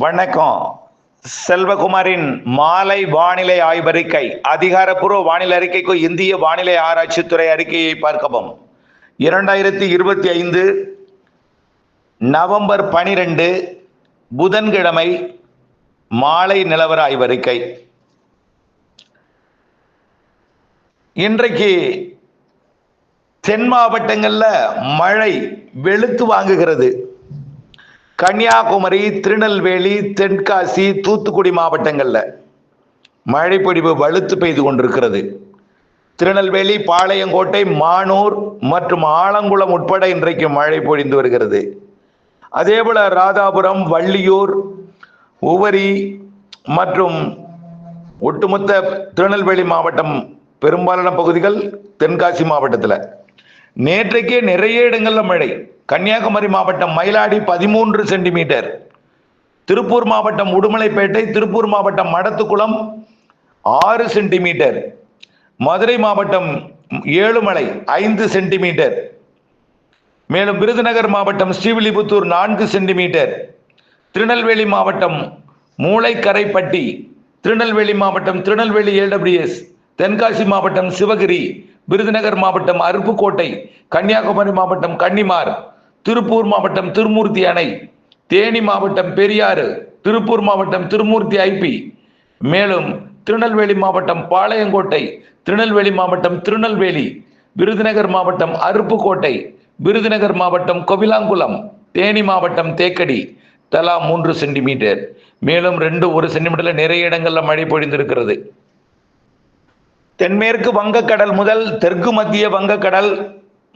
வணக்கம். செல்வகுமாரின் மாலை வானிலை ஆய்வறிக்கை அதிகாரப்பூர்வ வானிலை அறிக்கைக்கு இந்திய வானிலை ஆராய்ச்சித்துறை அறிக்கையை பார்க்கவும். இரண்டாயிரத்தி இருபத்தி ஐந்து நவம்பர் பனிரெண்டு புதன்கிழமை மாலை நிலவர ஆய்வறிக்கை. இன்றைக்கு தென் மாவட்டங்களில் மழை வெளுத்து வாங்குகிறது. கன்னியாகுமரி திருநெல்வேலி தென்காசி தூத்துக்குடி மாவட்டங்களில் மழைப்பொழிவு வலுத்து பெய்து கொண்டிருக்கிறது. திருநெல்வேலி பாளையங்கோட்டை மானூர் மற்றும் ஆலங்குளம் உட்பட இன்றைக்கு மழை பொழிந்து வருகிறது. அதேபோல ராதாபுரம் வள்ளியூர் உவரி மற்றும் ஒட்டுமொத்த திருநெல்வேலி மாவட்டம் பெரும்பாலான பகுதிகள் தென்காசி மாவட்டத்தில். நேற்றைக்கே நிறைய இடங்கள்ல மழை. கன்னியாகுமரி மாவட்டம் மயிலாடி பதிமூன்று சென்டிமீட்டர். திருப்பூர் மாவட்டம் உடுமலைப்பேட்டை திருப்பூர் மாவட்டம் மடத்துக்குளம் ஆறு சென்டிமீட்டர். மதுரை மாவட்டம் ஏழுமலை ஐந்து சென்டிமீட்டர். மேலும் விருதுநகர் மாவட்டம் ஸ்ரீவில்லிபுத்தூர் நான்கு சென்டிமீட்டர். திருநெல்வேலி மாவட்டம் மூளைக்கரைப்பட்டி திருநெல்வேலி மாவட்டம் திருநெல்வேலி ஏடபிள்யூஎஸ் தென்காசி மாவட்டம் சிவகிரி விருதுநகர் மாவட்டம் அருப்புக்கோட்டை கன்னியாகுமரி மாவட்டம் கன்னிமார் திருப்பூர் மாவட்டம் திருமூர்த்தி அணை தேனி மாவட்டம் பெரியாறு திருப்பூர் மாவட்டம் திருமூர்த்தி ஐபி. மேலும் திருநெல்வேலி மாவட்டம் பாளையங்கோட்டை திருநெல்வேலி மாவட்டம் திருநெல்வேலி விருதுநகர் மாவட்டம் அருப்புக்கோட்டை விருதுநகர் மாவட்டம் கொவிலாங்குளம் தேனி மாவட்டம் தேக்கடி. தலா மூன்று சென்டிமீட்டர். மேலும் ரெண்டு ஒரு சென்டிமீட்டரில் நிறைய இடங்களில் மழை பொழிந்திருக்கிறது. தென்மேற்கு வங்கக்கடல் முதல் தெற்கு மத்திய வங்கக்கடல்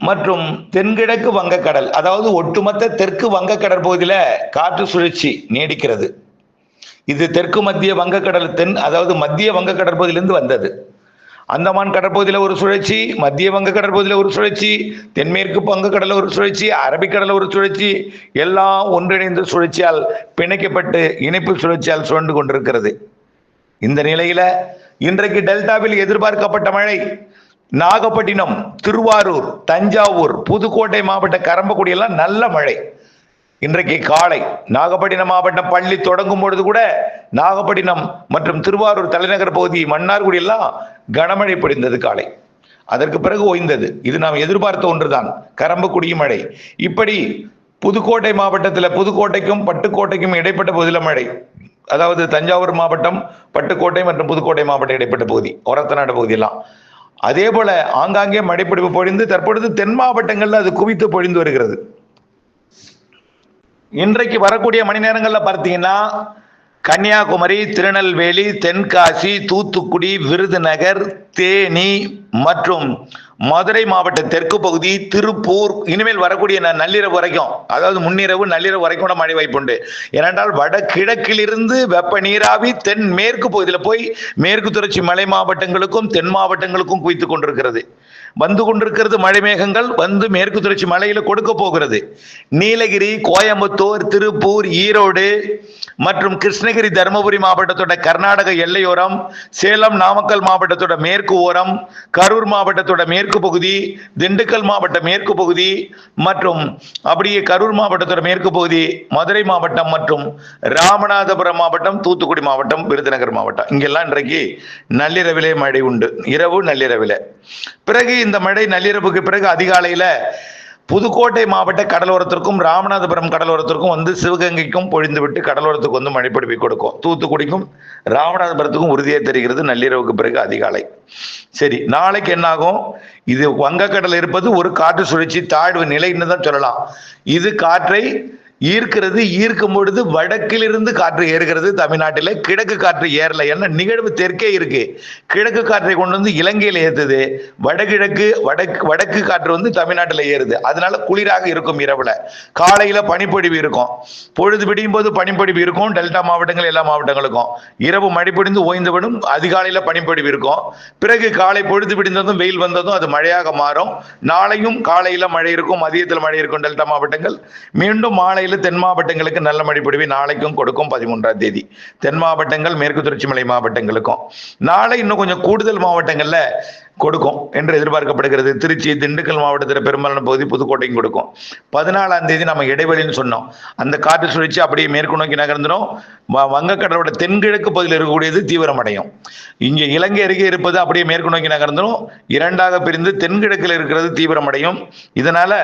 மற்றும் தென்கிழக்கு வங்கக்கடல் அதாவது ஒட்டுமொத்த தெற்கு வங்கக்கடல் பகுதியில் காற்று சுழற்சி நீடிக்கிறது. இது தெற்கு மத்திய வங்கக்கடல் தென் அதாவது மத்திய வங்கக்கடல் பகுதியிலிருந்து வந்தது. அந்தமான் கடற்பகுதியில் ஒரு சுழற்சி மத்திய வங்க கடற்பகுதியில் ஒரு சுழற்சி தென்மேற்கு வங்கக்கடலில் ஒரு சுழற்சி அரபிக்கடலில் ஒரு சுழற்சி எல்லாம் ஒன்றிணைந்த சுழற்சியால் பிணைக்கப்பட்டு இணைப்பு சுழற்சியால் சுழண்டு கொண்டிருக்கிறது. இந்த நிலையில இன்றைக்கு டெல்டாவில் எதிர்பார்க்கப்பட்ட மழை நாகப்பட்டினம் திருவாரூர் தஞ்சாவூர் புதுக்கோட்டை மாவட்ட கரம்பக்குடி எல்லாம் நல்ல மழை. இன்றைக்கு காலை நாகப்பட்டினம் மாவட்டம் பள்ளி தொடங்கும் பொழுது கூட நாகப்பட்டினம் மற்றும் திருவாரூர் தலைநகர் பகுதி மன்னார்குடி எல்லாம் கனமழை பொழிந்தது காலை. அதற்கு பிறகு ஓய்ந்தது. இது நாம் எதிர்பார்த்த ஒன்றுதான். கரம்பக்குடி மழை. இப்படி புதுக்கோட்டை மாவட்டத்தில் புதுக்கோட்டைக்கும் பட்டுக்கோட்டைக்கும் இடைப்பட்ட பகுதியில் மழை. அதாவது தஞ்சாவூர் மாவட்டம் பட்டுக்கோட்டை மற்றும் புதுக்கோட்டை மாவட்டம் இடைப்பட்ட பகுதி ஒரத்தநாடு பகுதியெல்லாம். அதே போல ஆங்காங்கே மழைப்பிடிப்பு பொழிந்து தற்பொழுது தென் மாவட்டங்கள்ல அது குவித்து பொழிந்து வருகிறது. இன்றைக்கு வரக்கூடிய மணி நேரங்கள்ல பார்த்தீங்கன்னா கன்னியாகுமரி திருநெல்வேலி தென்காசி தூத்துக்குடி விருதுநகர் தேனி மற்றும் மதுரை மாவட்ட தெற்கு பகுதி திருப்பூர் இனிமேல் வரக்கூடிய நள்ளிரவு வரைக்கும் அதாவது முன்னிரவு நள்ளிரவு வரைக்கும் கூட மழை வாய்ப்பு உண்டு. ஏனென்றால் வடகிழக்கிலிருந்து வெப்ப நீராவி தென் மேற்கு பகுதியில் போய் மேற்கு தொடர்ச்சி மலை மாவட்டங்களுக்கும் தென் மாவட்டங்களுக்கும் குவித்துக் கொண்டிருக்கிறது. வந்து கொண்டிருக்கிறது மழை மேகங்கள் வந்து மேற்கு தொடர்ச்சி மலையில கொடுக்க போகிறது. நீலகிரி கோயம்புத்தூர் திருப்பூர் ஈரோடு மற்றும் கிருஷ்ணகிரி தருமபுரி மாவட்டத்தோட கர்நாடக எல்லையோரம் சேலம் நாமக்கல் மாவட்டத்தோட மேற்கு ஓரம் கரூர் மாவட்டத்தோட மேற்கு பகுதி திண்டுக்கல் மாவட்ட மேற்கு பகுதி மற்றும் அப்படியே கரூர் மாவட்டத்தோட மேற்கு பகுதி மதுரை மாவட்டம் மற்றும் ராமநாதபுரம் மாவட்டம் தூத்துக்குடி மாவட்டம் விருதுநகர் மாவட்டம். இங்கெல்லாம் இன்றைக்கு நள்ளிரவிலே மழை உண்டு. இரவு நள்ளிரவில. பிறகு இந்த மழை நள்ளிரவுக்கு பிறகு அதிகாலையில் புதுக்கோட்டை மாவட்ட கடலோரத்திற்கும் ராமநாதபுரம் கடலோரத்திற்கும் வந்து சிவகங்கைக்கும் பொழிந்துவிட்டு கடலோரத்துக்கு வந்து மழை பொழிவை கொடுக்கும். தூத்துக்குடிக்கும் ராமநாதபுரத்துக்கும் உறுதியாக தெரிகிறது நள்ளிரவுக்கு பிறகு அதிகாலை. சரி நாளைக்கு என்னாகும்? இது வங்கக்கடல் இருப்பது ஒரு காற்று சுழற்சி தாழ்வு நிலைன்னு தான் சொல்லலாம். இது காற்றை ஈர்க்கிறது ஈர்க்கும் பொழுது வடக்கிலிருந்து காற்று ஏறுகிறது தமிழ்நாட்டில். கிழக்கு காற்று ஏறல. என்ன? நிகழ்வு தெற்கே இருக்கு. கிழக்கு காற்றை கொண்டு வந்து இலங்கையில் ஏற்றுது வடகிழக்கு வடக்கு வடக்கு காற்று வந்து தமிழ்நாட்டில் ஏறுது. அதனால குளிராக இருக்கும் இரவுல. காலையில பனிப்பொழிவு இருக்கும். பொழுது விடியும் போது பனிப்பொழிவு இருக்கும். டெல்டா மாவட்டங்கள் எல்லா மாவட்டங்களுக்கும். இரவு மழை பொழிந்து ஓய்ந்துவிடும் அதிகாலையில பனிப்பொழிவு இருக்கும். பிறகு காலை பொழுது விடிந்ததும் வெயில் வந்ததும் அது மழையாக மாறும். நாளையும் காலையில மழை இருக்கும். மதியத்தில் மழை இருக்கும் டெல்டா மாவட்டங்கள். மீண்டும் மாலையில் தென் மாவட்டங்களுக்கு நல்ல மழை பொழிவு நாளைக்கும் கொடுக்கும் பதிமூன்றாம் தேதி. தென் மாவட்டங்கள் மேற்கு தொடர்ச்சி மலை மாவட்டங்களுக்கும். நாளை இன்னும் கொஞ்சம் கூடுதல் மாவட்டங்களில் கொடுக்கும் என்று எதிர்பார்க்கப்படுகிறது. திருச்சி திண்டுக்கல் மாவட்டத்தில் பெரும்பாலான பகுதி புதுக்கோட்டையும் கொடுக்கும். பதினாலாம் தேதி நம்ம இடைவெளின்னு சொன்னோம். அந்த காற்று சுழற்சி அப்படியே மேற்கு நோக்கி நகர்ந்துடும் வ- வங்கக்கடலோட தென்கிழக்கு பகுதியில் இருக்கக்கூடியது தீவிரமடையும். இங்கே இலங்கை அருகே இருப்பது அப்படியே மேற்கு நோக்கி நகர்ந்துடும் இரண்டாக பிரிந்து தென்கிழக்கில் இருக்கிறது தீவிரமடையும். இதனால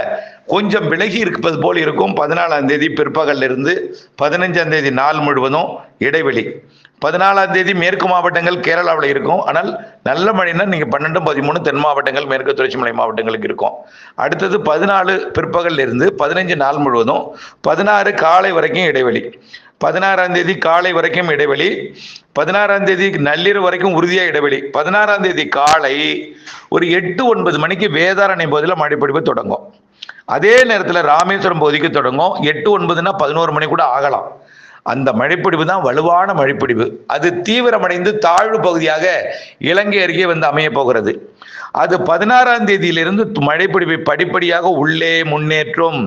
கொஞ்சம் விலகி இருப்பது போல் இருக்கும். பதினாலாம் தேதி பிற்பகல்ல இருந்து பதினஞ்சாம் தேதி நாள் முழுவதும் இடைவெளி. பதினாலாம் தேதி மேற்கு மாவட்டங்கள் கேரளாவில் இருக்கும். ஆனால் நல்ல மழைனா நீங்கள் பன்னெண்டு பதிமூணு தென் மாவட்டங்கள் மேற்கு தொடர்ச்சி மலை மாவட்டங்களுக்கு இருக்கும். அடுத்தது பதினாலு பிற்பகல்ல இருந்து பதினஞ்சு நாள் முழுவதும் பதினாறு காலை வரைக்கும் இடைவெளி. பதினாறாம் தேதி காலை வரைக்கும் இடைவெளி. பதினாறாம் தேதி நள்ளிரவு வரைக்கும் உறுதியாக இடைவெளி. பதினாறாம் தேதி காலை ஒரு எட்டு ஒன்பது மணிக்கு வேதாரணை பகுதியில் மழைப்பிடிப்பு தொடங்கும். அதே நேரத்தில் ராமேஸ்வரம் பகுதிக்கு தொடங்கும். எட்டு ஒன்பதுன்னா பதினோரு மணி கூட ஆகலாம். அந்த மழைப்பிடிவு தான் வலுவான மழைப்பிடிவு. அது தீவிரமடைந்து தாழ்வு பகுதியாக இலங்கை அருகே வந்து அமைய போகிறது. அது பதினாறாம் தேதியிலிருந்து மழைப்பிடிவை படிப்படியாக உள்ளே முன்னேற்றும்.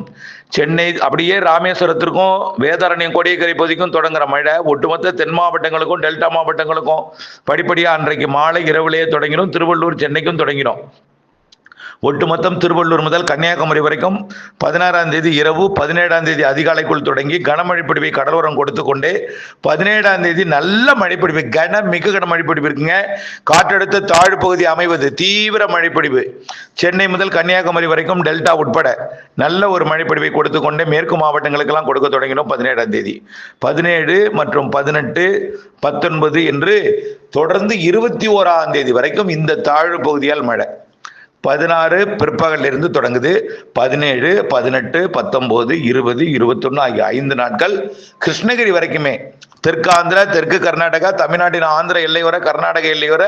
சென்னை அப்படியே ராமேஸ்வரத்திற்கும் வேதாரண்யம் கோடியக்கரை பகுதிக்கும் தொடங்குற மழை ஒட்டுமொத்த தென் மாவட்டங்களுக்கும் டெல்டா மாவட்டங்களுக்கும் படிப்படியாக அன்றைக்கு மாலை இரவுலேயே தொடங்கிடும். திருவள்ளூர் சென்னைக்கும் தொடங்கிடும். ஒட்டுமொத்தம் திருவள்ளூர் முதல் கன்னியாகுமரி வரைக்கும் பதினாறாம் தேதி இரவு பதினேழாம் தேதி அதிகாலைக்குள் தொடங்கி கனமழை பிடிவை கடலோரம் கொடுத்து கொண்டே பதினேழாம் தேதி நல்ல மழைப்பிடிவு கன மிக கன மழைப்பிடிவு இருக்குங்க. காற்றழுத்த தாழ்வு பகுதி அமைவது தீவிர மழைப்பிடிவு. சென்னை முதல் கன்னியாகுமரி வரைக்கும் டெல்டா உட்பட நல்ல ஒரு மழைப்பிடிவை கொடுத்து கொண்டே மேற்கு மாவட்டங்களுக்கெல்லாம் கொடுக்க தொடங்கினோம் பதினேழாம் தேதி. பதினேழு மற்றும் பதினெட்டு பத்தொன்பது என்று தொடர்ந்து இருபத்தி ஓராம் தேதி வரைக்கும் இந்த தாழ்வு பகுதியால் மழை. பதினாறு பிற்பகல்ல இருந்து தொடங்குது. பதினேழு பதினெட்டு பத்தொம்போது இருபது இருபத்தொன்னு ஆகிய ஐந்து நாட்கள் கிருஷ்ணகிரி வரைக்குமே. தெற்கு ஆந்திரா தெற்கு கர்நாடகா தமிழ்நாட்டின் ஆந்திர எல்லையோர கர்நாடக எல்லையோர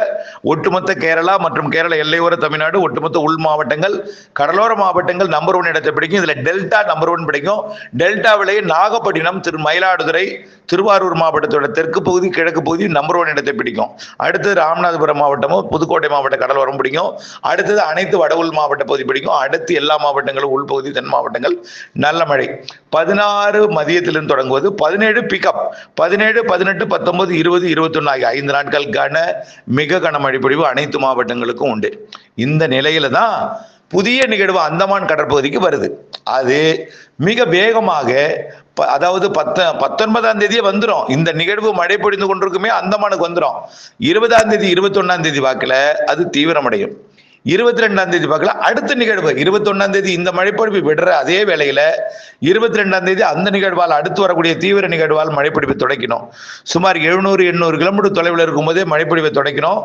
ஒட்டுமொத்த கேரளா மற்றும் கேரள எல்லையோர தமிழ்நாடு ஒட்டுமொத்த உள் மாவட்டங்கள் கடலோர மாவட்டங்கள் நம்பர் ஒன் இடத்தை பிடிக்கும். இதுல டெல்டா நம்பர் ஒன் பிடிக்கும். டெல்டாவிலேயே நாகப்பட்டினம் திரு மயிலாடுதுறை திருவாரூர் மாவட்டத்தோட தெற்கு பகுதி கிழக்கு பகுதி நம்பர் ஒன் இடத்தை பிடிக்கும். அடுத்தது ராமநாதபுரம் மாவட்டமும் புதுக்கோட்டை மாவட்ட கடலோரம் பிடிக்கும். அடுத்தது அனைத்து வட உள் மாவட்ட பகுதி பிடிக்கும். அடுத்து எல்லா மாவட்டங்களும் உள்பகுதி தென் மாவட்டங்கள். நல்ல மழை. பதினாறு மதியத்திலிருந்து தொடங்குவது. பதினேழு பிக்கப் பதினேழு பதினெட்டு பத்தொன்பது இருபது இருபத்தொன்னு ஆகிய ஐந்து நாட்கள் கன மிக கனமழை பொழிவு அனைத்து மாவட்டங்களுக்கும் உண்டு. இந்த நிலையில தான் புதிய நிகழ்வு அந்தமான் கடற்பகுதிக்கு வருது. அது மிக வேகமாக ப- அதாவது பத்த பத்தொன்பதாம் தேதியே வந்துடும் இந்த நிகழ்வு மழை பொழிந்து கொண்டிருக்குமே அந்தமானுக்கு வந்துடும் இருபதாம் தேதி இருபத்தொன்னாம் தேதி வாக்குல அது தீவிரமடையும். இருபத்தி ரெண்டாம் தேதி பார்க்கலாம் அடுத்த நிகழ்வு இருபத்தி ஒன்றாம் தேதி இந்த மழைப்பொழிப்பு விடுற அதே வேளையில இருபத்தி ரெண்டாம் தேதி அந்த நிகழ்வால் அடுத்து வரக்கூடிய தீவிர நிகழ்வால் மழைப்பிடிப்பை தொடக்கணும் சுமார் எழுநூறு எண்ணூறு கிலோமீட்டர் தொலைவில் இருக்கும்போதே மழைப்பிடிப்பை தொடக்கணும்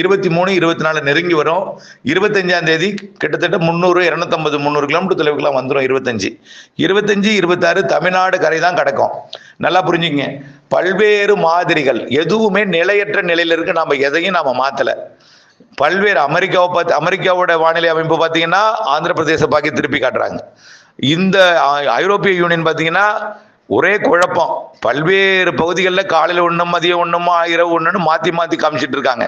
இருபத்தி மூணு இருபத்தி நாலு நெருங்கி வரும். இருபத்தஞ்சாம் தேதி கிட்டத்தட்ட முந்நூறு இரநூத்தம்பது முந்நூறு கிலோமீட்டர் தொலைவுக்குலாம் வந்துடும் இருபத்தஞ்சு. இருபத்தஞ்சு இருபத்தாறு தமிழ்நாடு கரை தான் கிடக்கும். நல்லா புரிஞ்சுங்க பல்வேறு மாதிரிகள் எதுவுமே நிலையற்ற நிலையில இருக்கு. நாம எதையும் நாம மாத்தலை. பல்வேறு அமெரிக்காவை பார்த்து அமெரிக்காவோட வானிலை அமைப்பு பார்த்தீங்கன்னா ஆந்திர பிரதேச பாக்கி திருப்பி காட்டுறாங்க. இந்த ஐரோப்பிய யூனியன் பார்த்தீங்கன்னா ஒரே குழப்பம். பல்வேறு பகுதிகளில் காலையில் ஒன்றும் மதியம் ஒன்றுமா இரவு ஒன்றுன்னு மாற்றி மாற்றி காமிச்சிட்டு இருக்காங்க.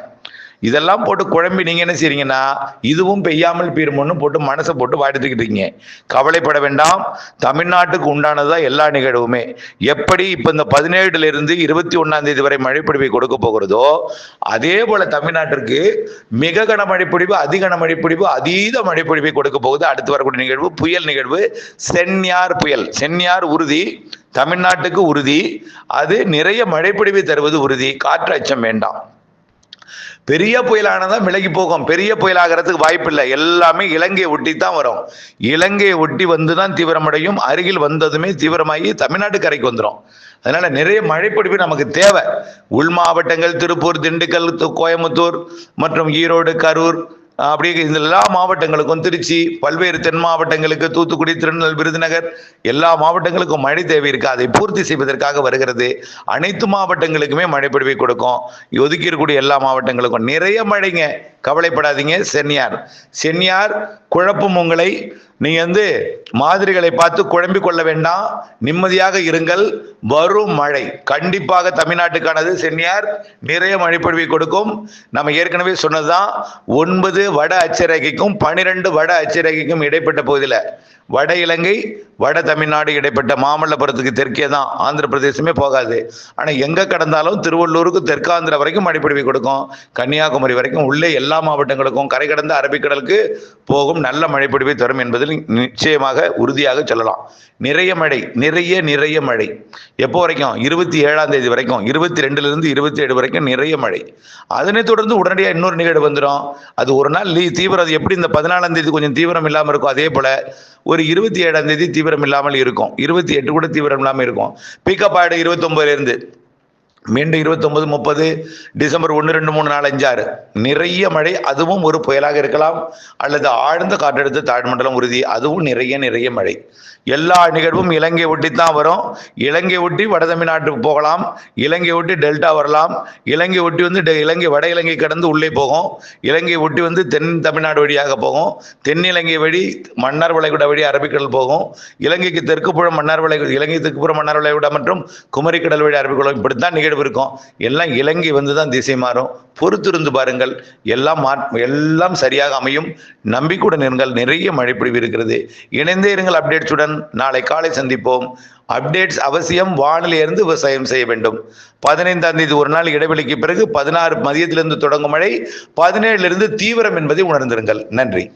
இதெல்லாம் போட்டு குழம்பி நீங்க என்ன செய்றீங்கன்னா இதுவும் பெய்யாமல் பீருமோன்னு போட்டு மனசை போட்டு வாடித்துக்கிட்டு இருக்கீங்க. கவலைப்பட வேண்டாம். தமிழ்நாட்டுக்கு உண்டானதுதான் எல்லா நிகழ்வுமே. எப்படி இப்ப இந்த பதினேழுல இருந்து இருபத்தி ஒன்னாம் தேதி வரை மழைப்பொழிவை கொடுக்க போகிறதோ அதே போல தமிழ்நாட்டிற்கு மிக கன மழைப்பொழிவு அதிகன மழைப்பொழிவு அதீத மழைப்பொழிவை கொடுக்க போகுது. அடுத்து வரக்கூடிய நிகழ்வு புயல் நிகழ்வு சென்யார் புயல். சென்யார் உறுதி தமிழ்நாட்டுக்கு உறுதி. அது நிறைய மழைப்பொழிவை தருவது உறுதி. காற்று அச்சம் வேண்டாம். பெரிய புயலானதான் விலகி போகும். பெரிய புயலாகிறதுக்கு வாய்ப்பு இல்லை எல்லாமே இலங்கையை ஒட்டி தான் வரும். இலங்கையை ஒட்டி வந்து தான் தீவிரமடையும். அருகில் வந்ததுமே தீவிரமாகி தமிழ்நாட்டு கரைக்கு வந்துடும் அதனால நிறைய மழைப்பிடிப்பு நமக்கு தேவை. உள் மாவட்டங்கள் திருப்பூர் திண்டுக்கல் கோயம்புத்தூர் மற்றும் ஈரோடு கரூர் அப்படியே இந்த எல்லா மாவட்டங்களுக்கும் திருச்சி பல்வேறு தென் மாவட்டங்களுக்கு தூத்துக்குடி திருநெல் விருதுநகர் எல்லா மாவட்டங்களுக்கும் மழை தேவை இருக்கு. அதை பூர்த்தி செய்வதற்காக வருகிறது. அனைத்து மாவட்டங்களுக்குமே மழை பொழிவை கொடுக்கும். ஒதுக்கி இருக்கக்கூடிய எல்லா மாவட்டங்களுக்கும் நிறைய மழைங்க. கவலைப்படாதீங்க சென்னியார். சென்னியார் குழப்பம் உங்களை நீங்க வந்து மாதிரிகளை பார்த்து குழம்பிக் கொள்ள வேண்டாம். நிம்மதியாக இருங்கள். வரும் மழை. கண்டிப்பாக தமிழ்நாட்டுக்கானது சென்னியார் நிறைய மழைப்பொழிவை கொடுக்கும். நம்ம ஏற்கனவே சொன்னதுதான் ஒன்பது வட அச்சரேகைக்கும் பனிரெண்டு வட அச்சரேகைக்கும் இடைப்பட்ட பகுதியில் வட இலங்கை வட தமிழ்நாடு இடைப்பட்ட மாமல்லபுரத்துக்கு தெற்கே தான் ஆந்திர பிரதேசமே போகாது. ஆனால் எங்கே கடந்தாலும் திருவள்ளூருக்கு தெற்காந்திர வரைக்கும் மழைப்பொழிவை கொடுக்கும். கன்னியாகுமரி வரைக்கும் உள்ளே எல்லா மாவட்டங்களுக்கும் கரை கடந்த அரபிக்கடலுக்கு போகும் நல்ல மழைப்பிடிவை தரும் என்பதில் நிச்சயமாக உறுதியாக சொல்லலாம். நிறைய மழை நிறைய நிறைய மழை. எப்போ வரைக்கும்? இருபத்தி ஏழாம் தேதி வரைக்கும் இருபத்தி ரெண்டுலேருந்து இருபத்தி ஏழு வரைக்கும் நிறைய மழை. அதனை தொடர்ந்து உடனடியாக இன்னொரு நிகழ்வு வந்துடும் அது ஒரு நாள் லீ தீவிரம் அது எப்படி இந்த பதினாலாம் தேதி கொஞ்சம் தீவிரம் இல்லாமல் இருக்கும் அதே போல் ஒரு இருபத்தி ஏழாம் தேதி தீவிரம் இல்லாமல் இருக்கும். இருபத்தி எட்டு கூட தீவிரம் இல்லாமல் இருக்கும் பிக்கப் ஆயிடு இருபத்தொம்போதுலேருந்து மீண்டும் இருபத்தொன்பது முப்பது டிசம்பர் ஒன்று ரெண்டு மூணு நாலு அஞ்சாறு ஆறு. நிறைய மழை அதுவும் ஒரு புயலாக இருக்கலாம். அல்லது ஆழ்ந்த காற்றழுத்த தாழ்மண்டலம் உறுதி. அதுவும் நிறைய நிறைய மழை. எல்லா நிகழ்வும் இலங்கை ஒட்டி தான் வரும். இலங்கை ஒட்டி வட தமிழ்நாட்டுக்கு போகலாம். இலங்கை ஒட்டி டெல்டா வரலாம். இலங்கை ஒட்டி வந்து டெ- இலங்கை வட இலங்கை கடந்து உள்ளே போகும். இலங்கை ஒட்டி வந்து தென் தமிழ்நாடு வழியாக போகும். தென் இலங்கை வழி மன்னார் வளைகுடா வழி அரபிக்கடல் போகும். இலங்கைக்கு தெற்கு புறம் மன்னார் வளை இலங்கை தெற்கு புறம் மன்னார் வளைகுடா மற்றும் குமரிக்கடல் வழி அரபிக்கடல் இப்படித்தான் நிகழ்வு இருக்கும். எல்லாம் இலங்கி வந்து தான் திசை மாறும். பொறுத்திருந்து பாருங்கள். எல்லாம் மா எல்லாம் சரியாக அமையும். நம்பிக்கையுடன் இருங்கள். நிறைய மழைப்பொழிவு இருக்கிறது. இணைந்தே இருங்கள் அப்டேட்ஸுடன். நாளை காலை சந்திப்போம். அப்டேட்ஸ் அவசியம். வானிலிருந்து விவசாயம் செய்ய வேண்டும். பதினைந்தாம் தேதி ஒரு நாள் இடைவெளிக்கு பிறகு பதினாறு மதியத்திலிருந்து தொடங்கும் மழை. பதினேழுலிருந்து தீவிரம் என்பதை உணர்ந்திருங்கள். நன்றி.